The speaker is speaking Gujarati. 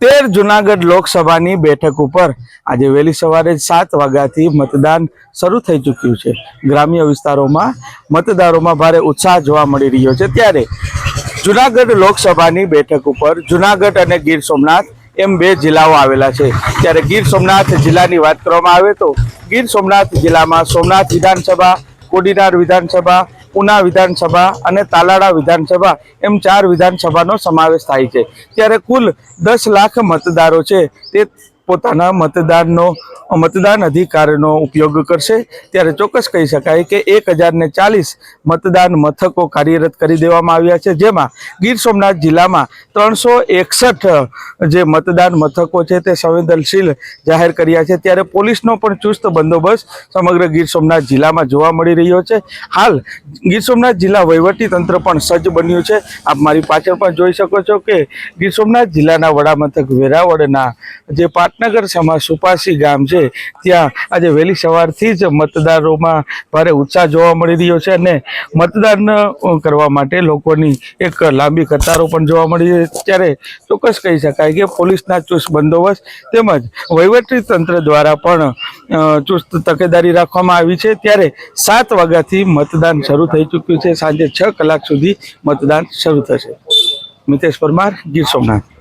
તેર જુનાગઢ લોકસભાની બેઠક ઉપર આજે વહેલી સવારે સાત વાગ્યાથી મતદાન શરૂ થઈ ચૂક્યું છે. ગ્રામ્ય વિસ્તારોમાં મતદારોમાં ભારે ઉત્સાહ જોવા મળી રહ્યો છે. ત્યારે જુનાગઢ લોકસભાની બેઠક ઉપર જુનાગઢ અને ગીર સોમનાથ એમ બે જિલ્લાઓ આવેલા છે. ત્યારે ગીર સોમનાથ જિલ્લાની વાત કરવામાં આવે તો ગીર સોમનાથ જિલ્લામાં સોમનાથ વિધાનસભા, કોડીનાર વિધાનસભા ઉના વિધાનસભા અને તાલાળા વિધાનસભા એમ ચાર વિધાનસભાનો સમાવેશ થાય છે. ત્યારે કુલ દસ લાખ મતદારો છે. તે પોતાના મતદાનનો મતદાન અધિકારનો ઉપયોગ કરશે. ત્યારે ચોક્કસ કહી શકાય કે એક હજારને ચાલીસ મતદાન મથકો કાર્યરત કરી દેવામાં આવ્યા છે, જેમાં ગીર સોમનાથ જિલ્લામાં ત્રણસો એકસઠ જે મતદાન મથકો છે તે સંવેદનશીલ જાહેર કર્યા છે. ત્યારે પોલીસનો પણ ચુસ્ત બંદોબસ્ત સમગ્ર ગીર સોમનાથ જિલ્લામાં જોવા મળી રહ્યો છે. હાલ ગીર સોમનાથ જિલ્લા વહીવટી તંત્ર પણ સજ્જ બન્યું છે. આપ મારી પાછળ પણ જોઈ શકો છો કે ગીર સોમનાથ જિલ્લાના વડામથક વેરાવળના જે પાટનગર સમા સુપાસી ગામ છે ત્યાં આજે વહેલી સવારથી જ મતદારોમાં ભારે ઉત્સાહ જોવા મળી રહ્યો છે અને મતદાન કરવા માટે લોકોની એક લાંબી કતારો પણ જોવા મળી રહી છે. ત્યારે ચોક્કસ કહી શકાય કે પોલીસના ચુસ્ત બંદોબસ્ત તેમજ વહીવટી તંત્ર દ્વારા પણ ચુસ્ત તકેદારી રાખવામાં આવી છે. ત્યારે સાત વાગ્યાથી મતદાન શરૂ થઈ ચૂક્યું છે. સાંજે છ કલાક સુધી મતદાન શરૂ થશે. મિતેશ પરમાર, ગીર સોમનાથ.